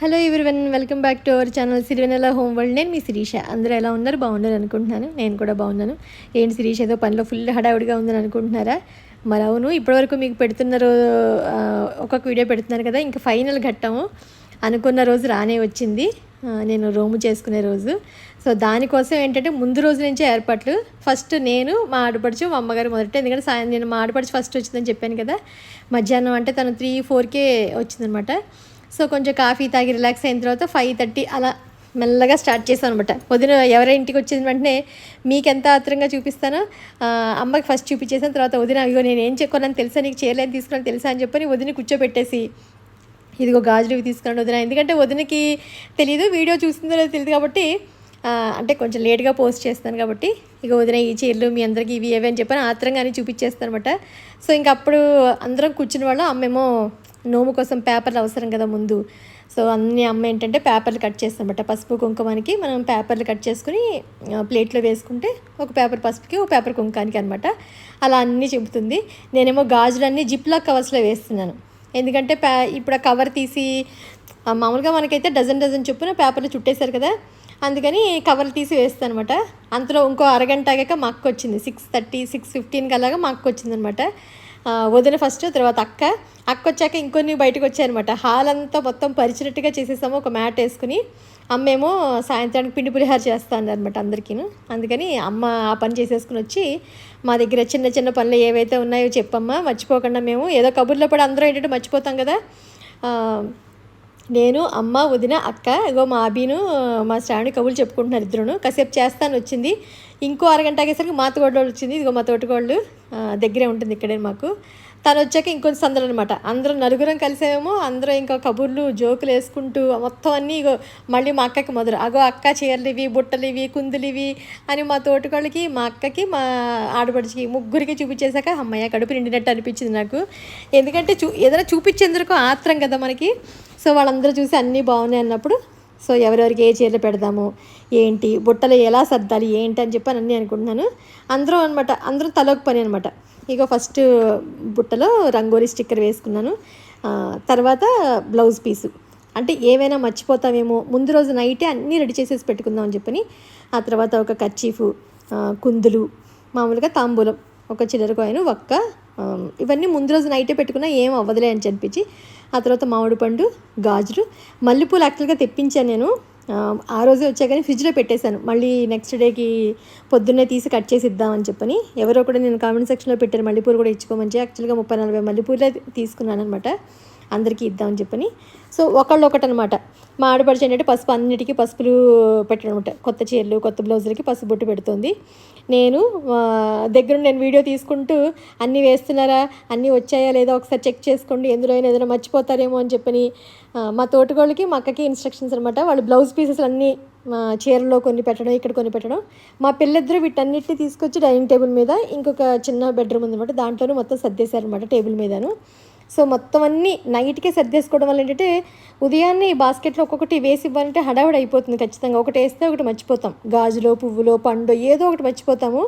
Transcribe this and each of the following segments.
Hello everyone welcome back to our channel Sirivennela home world నేను మీ శిరీష. అందరూ ఎలా ఉన్నారు? బాగున్నారు అనుకుంటున్నాను. నేను కూడా బాగున్నాను. ఏంటి శిరీష ఏదో పనిలో ఫుల్ హడావుడిగా ఉందని అనుకుంటున్నారా? మరి అవును ఇప్పటివరకు మీకు పెడుతున్నారు ఒక్కొక్క వీడియో పెడుతున్నారు కదా ఇంకా ఫైనల్ ఘట్టము అనుకున్న రోజు రానే వచ్చింది. నేను రూము చేసుకునే రోజు. సో దానికోసం ఏంటంటే ముందు రోజు నుంచే ఏర్పాట్లు. ఫస్ట్ నేను మా ఆడపడుచు మా అమ్మగారు మొదట. ఎందుకంటే సాయం నేను మా ఆడపడుచు ఫస్ట్ వచ్చిందని చెప్పాను కదా. మధ్యాహ్నం అంటే తను త్రీ ఫోర్కే వచ్చిందనమాట. సో కొంచెం కాఫీ తాగి రిలాక్స్ అయిన తర్వాత ఫైవ్ థర్టీ అలా మెల్లగా స్టార్ట్ చేశాను అనమాట పొద్దున ఎవరి ఇంటికి వచ్చిన వెంటనే మీకు ఎంత ఆత్రంగా చూపిస్తానో అమ్మకి ఫస్ట్ చూపించేసిన తర్వాత వదిన అయ్యో నేను ఏం చెక్కొనని తెలుసా? నీకు చీరలేని తీసుకున్నాను తెలుసా? అని చెప్పని వదిన కూర్చోబెట్టేసి ఇదిగో గాజులు తీసుకున్నాను వదిన. ఎందుకంటే వదినకి తెలియదు వీడియో చూస్తుందో లేదో తెలియదు కాబట్టి అంటే కొంచెం లేట్గా పోస్ట్ చేస్తాను కాబట్టి ఇక వదిన ఈ చీరలు మీ అందరికీ ఇవి ఏవి అని చెప్పని ఆత్రంగానే చూపించేస్తాను అనమాట సో ఇంక అప్పుడు అందరం కూర్చుని వాళ్ళు అమ్మేమో నోము కోసం పేపర్లు అవసరం కదా ముందు. సో అన్ని అమ్మ ఏంటంటే పేపర్లు కట్ చేస్తామట పసుపు కుంకుమానికి మనం పేపర్లు కట్ చేసుకుని ప్లేట్లో వేసుకుంటే ఒక పేపర్ పసుపుకి ఒక పేపర్ కుంకానికి అనమాట అలా అన్నీ చెబుతుంది నేనేమో గాజులన్నీ జిప్లా కవర్స్లో వేస్తున్నాను. ఎందుకంటే పే ఇప్పుడు ఆ కవర్ తీసి మామూలుగా మనకైతే డజన్ డజన్ చొప్పున పేపర్లు చుట్టేశారు కదా. అందుకని కవర్లు తీసి వేస్తాను అనమాట అంతలో ఇంకో అరగంట ఆగాక మా అక్క వచ్చింది సిక్స్ థర్టీ సిక్స్ ఫిఫ్టీన్కి అలాగా మా అక్క వచ్చిందనమాట వదిన ఫస్ట్ తర్వాత అక్క. అక్క వచ్చాక ఇంకొన్ని బయటకు వచ్చాయనమాట హాల్ అంతా మొత్తం పరిచినట్టుగా చేసేసాము ఒక మ్యాట్ వేసుకుని. అమ్మేమో సాయంత్రానికి పిండి పులిహార చేస్తా అనమాట అందరికీను. అందుకని అమ్మ ఆ పని చేసేసుకుని వచ్చి మా దగ్గర చిన్న చిన్న పనులు ఏవైతే ఉన్నాయో చెప్పమ్మా మర్చిపోకుండా మేము ఏదో కబుర్లో పడి అందరూ ఏంటంటే మర్చిపోతాం కదా. నేను అమ్మ వదిన అక్క ఇగో మా అభిను మా శ్రావణి కబులు చెప్పుకుంటున్నారు ఇద్దరును. కాసేపు చేస్తాను వచ్చింది. ఇంకో అరగంట అయ్యేసరికి మా తోటోళ్ళు వచ్చింది. ఇదిగో మా తోటకోళ్ళు దగ్గరే ఉంటుంది ఇక్కడే మాకు. తను వచ్చాక ఇంకొంచెం సందలు అనమాట అందరం నలుగురం కలిసేమో అందరం ఇంకా కబుర్లు జోకులు వేసుకుంటూ మొత్తం అన్నీ ఇగో మళ్ళీ మా అక్కకి మొదలు. అగో అక్క చీరలు ఇవి బుట్టలు ఇవి కుందులు ఇవి అని మా తోటకోళ్ళకి మా అక్కకి మా ఆడబడికి ముగ్గురికి చూపించేశాక అమ్మయ్య కడుపు నిండినట్టు అనిపించింది నాకు. ఎందుకంటే చూ ఏదైనా చూపించేందుకు ఆత్రం కదా మనకి. సో వాళ్ళందరూ చూసి అన్నీ బాగున్నాయి అన్నప్పుడు సో ఎవరెవరికి ఏ చీరలు పెడదాము ఏంటి బుట్టలు ఎలా సర్దాలి ఏంటి అని చెప్పి అని అన్నీ అనుకుంటున్నాను. అందరూ అనమాట అందరూ తలోకి పని అనమాట ఇక ఫస్ట్ బుట్టలో రంగోలీ స్టిక్కర్ వేసుకున్నాను. తర్వాత బ్లౌజ్ పీసు. అంటే ఏవైనా మర్చిపోతామేమో ముందు రోజు నైటే అన్నీ రెడీ చేసేసి పెట్టుకుందాం అని చెప్పని ఆ తర్వాత ఒక కర్చీఫు కుందులు మామూలుగా తాంబూలం ఒక చిల్లర కాయను ఒక్క ఇవన్నీ ముందు రోజు నైటే పెట్టుకున్నా ఏం అవ్వదులే అని అనిపించి ఆ తర్వాత మామిడి పండు గాజులు మల్లెపూలు యాక్చువల్గా తెప్పించాను నేను. ఆ, రోజే వచ్చా కానీ ఫ్రిడ్జ్లో పెట్టేశాను. మళ్ళీ నెక్స్ట్ డేకి పొద్దున్నే తీసి కట్ చేసి ఇద్దామని చెప్పని ఎవరో కూడా నేను కామెంట్ సెక్షన్లో పెట్టాను మల్లెపూలు కూడా ఇచ్చుకోమని యాక్చువల్గా ముప్పై నలభై మల్లెపూలే తీసుకున్నాను అనమాట అందరికీ ఇద్దామని చెప్పని. సో ఒకళ్ళు ఒకటి అనమాట మా ఆడపడిచి ఏంటంటే పసుపు అన్నిటికీ పసుపులు పెట్టడం అనమాట కొత్త చీరలు కొత్త బ్లౌజులకి పసుపు బొట్టు పెడుతుంది. నేను దగ్గర నేను వీడియో తీసుకుంటూ అన్నీ వేస్తున్నారా అన్నీ వచ్చాయా లేదా ఒకసారి చెక్ చేసుకోండి ఎందులో అయినా ఏదైనా మర్చిపోతారేమో అని చెప్పని మా తోటగోళ్ళకి మా అక్కకి ఇన్స్ట్రక్షన్స్ అనమాట వాళ్ళు బ్లౌజ్ పీసెస్ అన్నీ మా చీరలో కొన్ని పెట్టడం ఇక్కడ కొన్ని పెట్టడం. మా పిల్లిద్దరూ వీటన్నిటిని తీసుకొచ్చి డైనింగ్ టేబుల్ మీద ఇంకొక చిన్న బెడ్రూమ్ ఉందన్నమాట. దాంట్లోనే మొత్తం సర్దేశారనమాట టేబుల్ మీదను. సో మొత్తం అన్నీ నైట్కే సర్దేసుకోవడం వల్ల ఏంటంటే ఉదయాన్నే ఈ బాస్కెట్లో ఒక్కొక్కటి వేసి ఇవ్వాలంటే హడావిడి అయిపోతుంది ఖచ్చితంగా. ఒకటి వేస్తే ఒకటి మర్చిపోతాం. గాజులో పువ్వులో పండు ఏదో ఒకటి మర్చిపోతాము.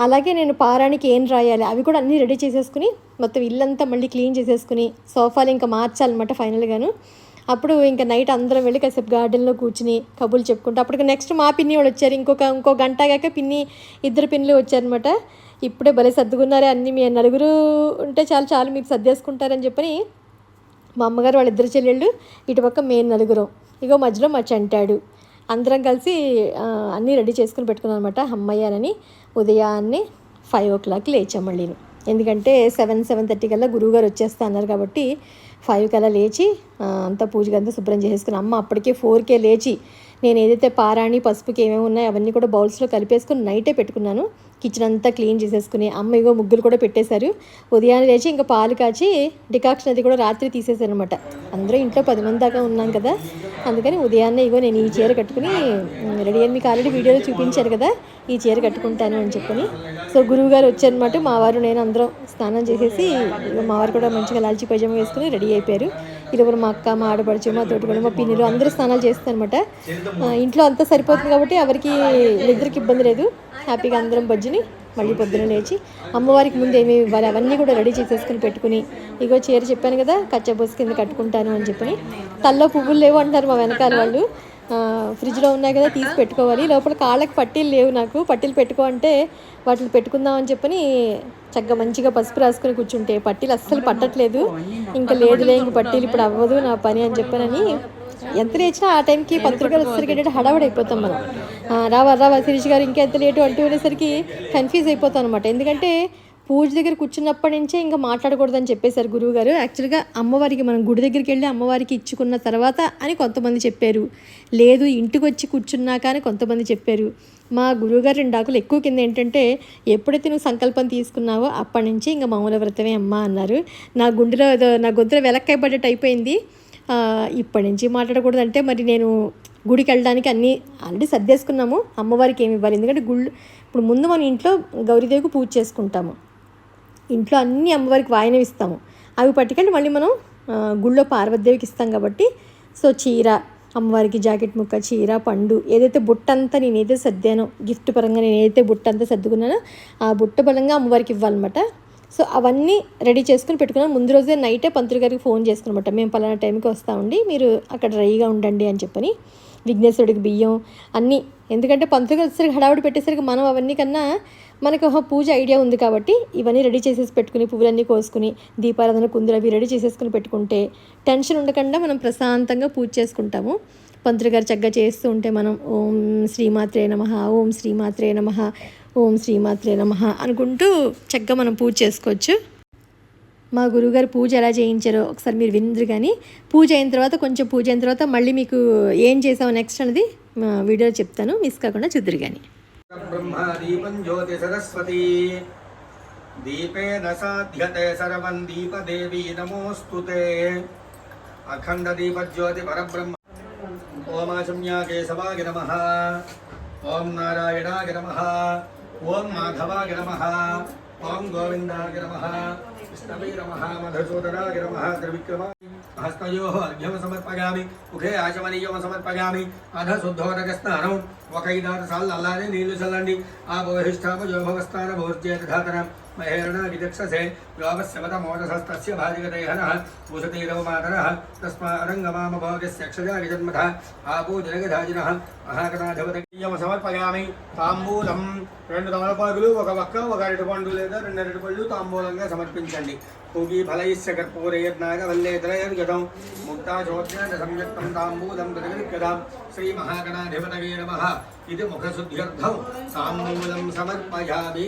అలాగే నేను పారానికి ఏం రాయాలి? అవి కూడా అన్నీ రెడీ చేసేసుకుని మొత్తం ఇల్లంతా మళ్ళీ క్లీన్ చేసేసుకుని సోఫాలు ఇంకా మార్చాలన్నమాట ఫైనల్గాను. అప్పుడు ఇంకా నైట్ అందరం వెళ్ళి కాసేపు గార్డెన్లో కూర్చుని కబుర్లు చెప్పుకుంటూ అప్పటికి నెక్స్ట్ మా పిన్ని వాళ్ళు వచ్చారు. ఇంకొక ఇంకో గంట కాక పిన్ని ఇద్దరు పిన్నులు వచ్చారనమాట ఇప్పుడే భలే సర్దుకున్నారే అన్ని మీ నలుగురు ఉంటే చాలు చాలు మీరు సర్దేసుకుంటారని చెప్పని మా అమ్మగారు వాళ్ళిద్దరు చెల్లెళ్ళు ఇటుపక్క మేము నలుగురం. ఇగో మధ్యలో మా చెంటాడు. అందరం కలిసి అన్నీ రెడీ చేసుకుని పెట్టుకున్నాను అనమాట అమ్మయ్యానని ఉదయాన్నే ఫైవ్ ఓ క్లాక్ లేచాం మళ్ళీ. ఎందుకంటే సెవెన్ సెవెన్ థర్టీ కల్లా గురువుగారు వచ్చేస్తా అన్నారు కాబట్టి ఫైవ్ కల్లా లేచి అంతా పూజగా అంతా శుభ్రం చేసేసుకుని అమ్మ అప్పటికే ఫోర్కే లేచి నేను ఏదైతే పారాణి పసుపుకి ఏమేమి ఉన్నాయో అవన్నీ కూడా బౌల్స్లో కలిపేసుకుని నైటే పెట్టుకున్నాను. కిచెన్ అంతా క్లీన్ చేసేసుకుని అమ్మ ఇగో ముగ్గులు కూడా పెట్టేశారు. ఉదయాన్నే లేచి ఇంకా పాలు కాచి డికాక్షన్ అది కూడా రాత్రి తీసేశారు అనమాట అందరూ ఇంట్లో పది మంది దాకా ఉన్నాం కదా. అందుకని ఉదయాన్నే ఇగో నేను ఈ చీర కట్టుకుని రెడీ అని మీకు ఆల్రెడీ వీడియోలో చూపించారు కదా ఈ చీర కట్టుకుంటాను అని చెప్పని. సో గురువు గారు వచ్చారనమాట మా వారు నేను అందరం స్నానం చేసేసి మావారు మా వారు కూడా మంచిగా లాల్చి పైజామా వేసుకుని రెడీ అయిపోయారు. ఇరువురు మా అక్క మా ఆడపడుచు మా తోటి మా పిన్నులు అందరూ స్నానాలు చేస్తారనమాట ఇంట్లో అంతా సరిపోతుంది కాబట్టి ఎవరికి నిద్రకి ఇబ్బంది లేదు. హ్యాపీగా అందరం బజ్జిని మళ్ళీ పొద్దున లేచి అమ్మవారికి ముందు ఏమేమి ఇవ్వాలి అవన్నీ కూడా రెడీ చేసేసుకుని పెట్టుకుని ఇగో చీర చెప్పాను కదా కచ్చబోస్ కింద కట్టుకుంటాను అని చెప్పని. తల్లో పువ్వులు లేవు అంటారు మా వెనకాల వాళ్ళు. ఫ్రిడ్జ్లో ఉన్నాయి కదా తీసి పెట్టుకోవాలి. లోపల కాళ్ళకి పట్టీలు లేవు నాకు. పట్టీలు పెట్టుకో అంటే వాటిని పెట్టుకుందాం అని చెప్పని చక్కగా మంచిగా పసుపు రాసుకుని కూర్చుంటే పట్టీలు అస్సలు పట్టట్లేదు. ఇంకా లేదులే ఇంక పట్టీలు ఇప్పుడు అవ్వదు నా పని అని చెప్పానని ఎంత లేచినా ఆ టైంకి పత్రికలు వచ్చేసరికి ఏంటంటే హడావడి అయిపోతాం మనం. రావా రావా శిరీష్ గారు ఇంకా ఎంత లేటు అంటూ ఉండేసరికి కన్ఫ్యూజ్ అయిపోతాం అనమాట ఎందుకంటే పూజ దగ్గర కూర్చున్నప్పటి నుంచే ఇంకా మాట్లాడకూడదని చెప్పేశారు గురువుగారు. యాక్చువల్గా అమ్మవారికి మనం గుడి దగ్గరికి వెళ్ళి అమ్మవారికి ఇచ్చుకున్న తర్వాత అని కొంతమంది చెప్పారు. లేదు ఇంటికి వచ్చి కూర్చున్నాక అని కొంతమంది చెప్పారు. మా గురువుగారు రెండు ఆకులు ఎక్కువ కింద ఏంటంటే ఎప్పుడైతే నువ్వు సంకల్పం తీసుకున్నావో అప్పటి నుంచి ఇంకా మామూలు వ్రతమే అమ్మ అన్నారు. నా గుండెలో ఏదో నా గొంతులో వెలక్కాయ పడ్డట్టు అయిపోయింది. ఇప్పటి నుంచి మాట్లాడకూడదు అంటే మరి నేను గుడికి వెళ్ళడానికి అన్నీ ఆల్రెడీ సర్దేసుకున్నాము. అమ్మవారికి ఏమి ఇవ్వాలి ఎందుకంటే గుళ్ళు ఇప్పుడు ముందు మన ఇంట్లో గౌరీదేవికి పూజ చేసుకుంటాము. ఇంట్లో అన్ని అమ్మవారికి వాయనం ఇస్తాము. అవి పట్టుకెళ్ళి మళ్ళీ మనం గుళ్ళో పార్వతీదేవికి ఇస్తాం కాబట్టి సో చీర అమ్మవారికి జాకెట్ ముక్క చీర పండు ఏదైతే బుట్ట అంతా నేనైతే సర్దానో గిఫ్ట్ పరంగా నేనైతే బుట్ట అంతా సర్దుకున్నానో ఆ బుట్ట పరంగా అమ్మవారికి ఇవ్వాలన్నమాట. సో అవన్నీ రెడీ చేసుకుని పెట్టుకున్నాను ముందు రోజే నైటే పంతులు గారికి ఫోన్ చేసుకున్నమాట మేము పలానా టైంకి వస్తామండి. మీరు అక్కడ రెడీగా ఉండండి అని చెప్పని. విఘ్నేశ్వరుడికి బియ్యం అన్నీ. ఎందుకంటే పంతులు గారు వచ్చేసరికి హడావుడి పెట్టేసరికి మనం అవన్నీ కన్నా మనకు ఒక పూజ ఐడియా ఉంది కాబట్టి ఇవన్నీ రెడీ చేసేసి పెట్టుకుని పువ్వులన్నీ కోసుకుని దీపారాధన కుందులు అవి రెడీ చేసేసుకుని పెట్టుకుంటే టెన్షన్ ఉండకుండా మనం ప్రశాంతంగా పూజ చేసుకుంటాము. పంతులు గారు చక్కగా చేస్తూ ఉంటే మనం ఓం శ్రీమాత్రే నమ ఓం శ్రీమాత్రే నమ ఓం శ్రీమాత్రే నమ అనుకుంటూ చక్కగా మనం పూజ చేసుకోవచ్చు. మా గురువుగారు పూజ ఎలా చేయించారో ఒకసారి మీరు వినందరు కానీ పూజ అయిన తర్వాత కొంచెం పూజ అయిన తర్వాత మళ్ళీ మీకు ఏం చేసాము నెక్స్ట్ అనేది వీడియో చెప్తాను. మిస్ కాకుండా చూద్దరు కానీ. దీపే సాధ్యతే సర్వం దీపదేవి నమోస్తుతే అఖండ దీపజ్యోతి పరబ్రహ్మ. ఓమాచమ్యా కేశవాయ నమ. ఓం నారాయణాయ నమ. ఓం మాధవాయ నమ. ఓం గోవిందాయ నమ. విష్ణవే నమ. మధుసూదనాయ నమ. త్రివిక్రమ హస్తయో అర్ఘ్యం సమర్పగామి ముఖే ఆచమనీయం సమర్పగామి అధ శుద్ధోదక స్నానం. ఒక ఐదారు సార్లు అల్లానే నీళ్ళు చల్లండి. ఆ బహిష్టాపయోభవస్థాన భోజ్యేతధాతన ధాతనం విదక్షసే వ్యోమస్యమత మోదసస్తస్య భాజిగతైహనః ఉషతీరవ మాతరः తస్మారంగమామ భోగస్య అక్షజా విజన్మథ ఆపో జనగధాజినः మహాగణాధిపతీయం సమర్పయామి తాంబూలం రెండు తమలపాకులు ఒక వక్క ఒక అరటిపండు లేదా రెండు అరటిపళ్ళు తాంబూలంగా సమర్పించండి పూగి ఫలైస్య కర్పూరయర్నాగవల్లేతరయర్గతం ముక్తాచోద్యాన సంయుక్తం తాంబూలం ప్రతిగృహ్యతాం శ్రీ మహాగణాధిపతయే నమః ఇది ముఖశుద్ధ్యర్థం తాంబూలం సమర్పయామి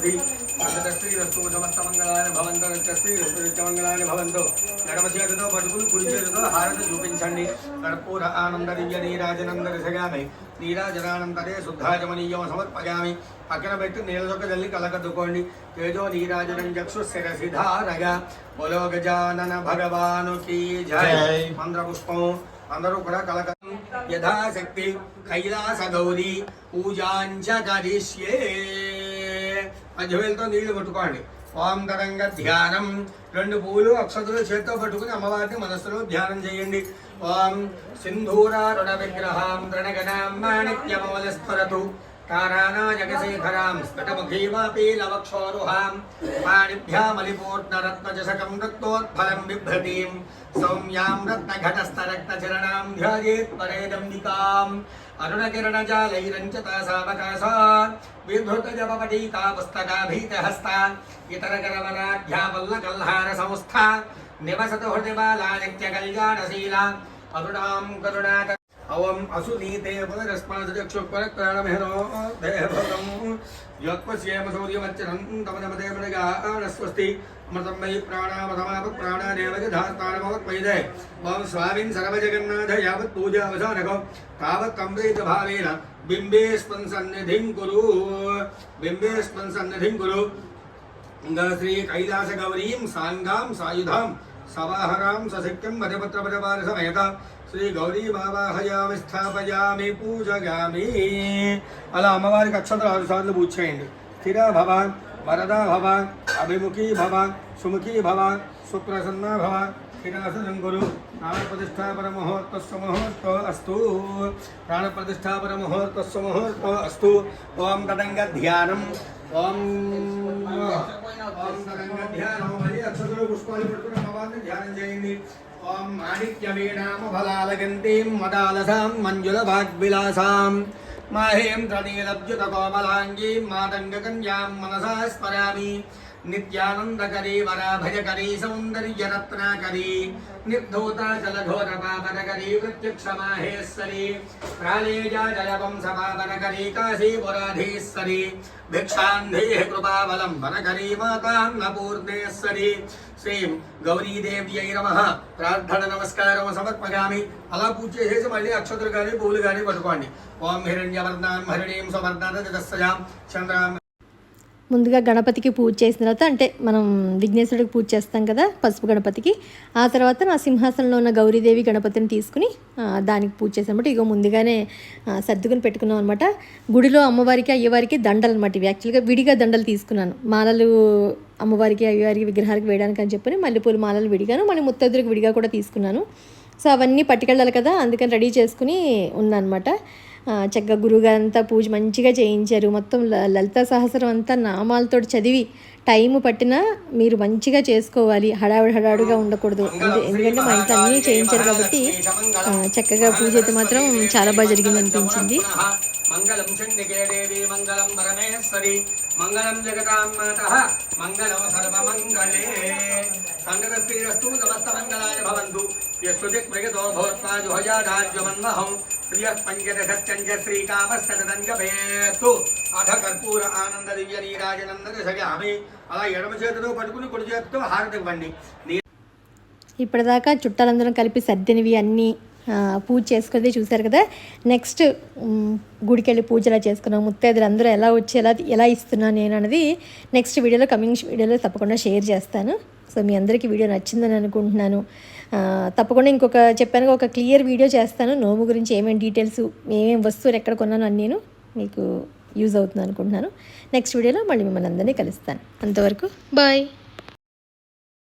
ప్రజాపతి అగతశ్రీరస్తు సమస్తమంగళాని భవంతు నిత్యశ్రీరస్తునిత్యమంగళాని భవంతు ఎడమ చేతితో పట్టుకుని కుడి చేతితో హారతి చూపించండి కర్పూర ఆనంద దివ్య నీరాజనంద దిశగామి నీరాజనానంతరే శుద్ధాజమనీయం సమర్పయామి పక్కన పెట్టి నీళ్ళదొక్క తల్లి కలకద్దుకోండి తేజో నీరాజనం చక్షు శిరసిధారగా బలో గజానన భగవాను కీ జయ మంత్ర పుష్పం అందరూ కూడా కలక యథాశక్తి కైలాస గౌరీ పూజాంచ కరిష్యే మధ్యవేలతో నీళ్ళు పట్టుకోండి ఓం తరంగ ధ్యానం. రెండు పూలు అక్షతులు చేత్తో పట్టుకుని అమ్మవారిని మనస్సులో ధ్యానం చేయండి. ఓం సింధూరారుణ విగ్రహాం తృణగణాం మాణిక్యమవలస్ఫరతు तारानायकशेखरां स्फटमुखीवापि लवक्षोरुहां। पाणिभ्यामलिपूर्णरत्नचषकं बिभ्रतीं। सौम्यां ध्यायेत् परेदम्बिकाम् विधृतजपपटीका पुस्तकाभीतहस्ता इतरकरवराध्यावल्लकल्हारसंस्था। निवसतु अरुणां अवम् असुनीते पुनरस्मादचक्षुपरक्राणमेहनो देवकम् योत्पश्येम सूर्यमच्चरम् तमनमते मृगानस्वस्ति अमृतं मयि प्राणामतमापप्राणानेव यथास्तानमवत्मयिदे त्वां स्वामिन् सर्वजगन्नाथ यावत् पूजावसानकौ तावत् अमृतभावेन बिम्बे स्पंसन्निधिं कुरु। बिम्बे स्पंसन्निधिं कुरु। श्रीकैलासगौरीं साङ्गां सायुधाम्। స్పంసన్నిధిం కురు ఇంకా శ్రీ సశక్యం మధుపత్రపదవార సమేత శ్రీ గౌరీ మావాహయామి స్థాపయామి పూజగామి అలా అమ్మవారికి అక్షతలు ఆరు సార్లు పూజ చేయండి. స్థిర భవ వరదా భవ అభిముఖీ భవ సుముఖీ భవ సుప్రసన్న భవ స్థిరాసనం గురు ప్రాణప్రతిష్టాపన అస్తు ప్రాణప్రతిష్టాపన అస్తు ఓం తదంగ ధ్యానం ఓం ధ్యానం మళ్ళీ పుష్పాలు పెట్టుకుని అమ్మవారిని ధ్యానం చేయండి ఓం మాణిక్య ఫలాలగంతీం మదాలసాం మంజుల వాగ్విలాసాం మాహేంద్రనీలబ్జుత కోమలాంగీం మాతంగకన్యాం మనసా స్మరామి నిత్యానందకరీ వరాభయకరీ సౌందర్యరత్నాకరీ నిర్ధూత జలఘోర పాపనకరీ ప్రత్యక్షమాహేశ్వరీ ప్రాళేజా జలవంశ పాపనకరీ కాశీపురాధీశ్వరీ వనకరీ కృపావలంబనకరీ మాతాన్నపూర్ణేశ్వరీ శ్రీం గౌరీదేవ్యై నమ ప్రార్థన నమస్కారం సమర్పగామి అలా పూజ చేసేసి మళ్ళీ అక్షతులు కానీ పూలు కానీ పట్టుకోండి ఓం హిరణ్యవర్ణాం హరిణీం సువర్ణాం చంద్రాం ముందుగా గణపతికి పూజ చేసిన తర్వాత అంటే మనం విఘ్నేశ్వరుడికి పూజ చేస్తాం కదా పసుపు గణపతికి. ఆ తర్వాత నా సింహాసనంలో ఉన్న గౌరీదేవి గణపతిని తీసుకుని దానికి పూజ చేసామన్నమాట ఇగో ముందుగానే సర్దుకుని పెట్టుకున్నాం అనమాట గుడిలో అమ్మవారికి అయ్యవారికి దండలు అనమాట ఇవి. యాక్చువల్గా విడిగా దండలు తీసుకున్నాను. మాలలు అమ్మవారికి అయ్యవారికి విగ్రహాలకు వేయడానికి అని చెప్పని మల్లెపూల మాలలు విడిగాను. మళ్ళీ ముత్తద్దురికి విడిగా కూడా తీసుకున్నాను. సో అవన్నీ పట్టుకెళ్ళాలి కదా అందుకని రెడీ చేసుకుని ఉన్నానమాట చక్కగా గురువుగారంతా పూజ మంచిగా చేయించారు. మొత్తం లలితా సహస్రం అంతా నామాలతో చదివి టైం పట్టినా మీరు మంచిగా చేసుకోవాలి. హడావిడి హడావుడిగా ఉండకూడదు. అంటే ఎందుకంటే మా ఇంట్లో అన్నీ చేయించారు కాబట్టి చక్కగా పూజ అయితే మాత్రం చాలా బాగా జరిగింది అనిపించింది మంగళం చండికే దేవి మంగళం పరమేశ్వరి. మంగళం మంగళం సర్వమంగళే. సమస్త మంగళాయ భవంతు. ప్రగతో జుహయాధాజ్యమన్మహం పంచదశ్చంజ పంచదశత్యంజ అధ కర్పూర ఆనంద దివ్య నీరాజనందన సగామి అలా ఎడమ చేతితో పట్టుకుని కుడి చేతితో హారతి ఇవ్వండి ఇప్పటిదాకా చుట్టాలందరం కలిపి సర్దినవి అన్నీ పూజ చేసుకునేది చూశారు కదా. నెక్స్ట్ గుడికి వెళ్ళి పూజలా చేసుకున్నాం. ముత్తైదులు అందరూ ఎలా వచ్చి ఎలా ఎలా ఇస్తున్నాను నేను అనేది నెక్స్ట్ వీడియోలో కమింగ్ వీడియోలో తప్పకుండా షేర్ చేస్తాను. సో మీ అందరికీ వీడియో నచ్చిందని అనుకుంటున్నాను. తప్పకుండా ఇంకొక చెప్పాను ఒక క్లియర్ వీడియో చేస్తాను. నోము గురించి ఏమేమి డీటెయిల్స్ ఏమేమి వస్తువులు ఎక్కడ కొన్నాను అని నేను మీకు యూజ్ అవుతుంది అనుకుంటున్నాను. నెక్స్ట్ వీడియోలో మళ్ళీ మిమ్మల్ని అందరినీ కలుస్తాను. అంతవరకు బాయ్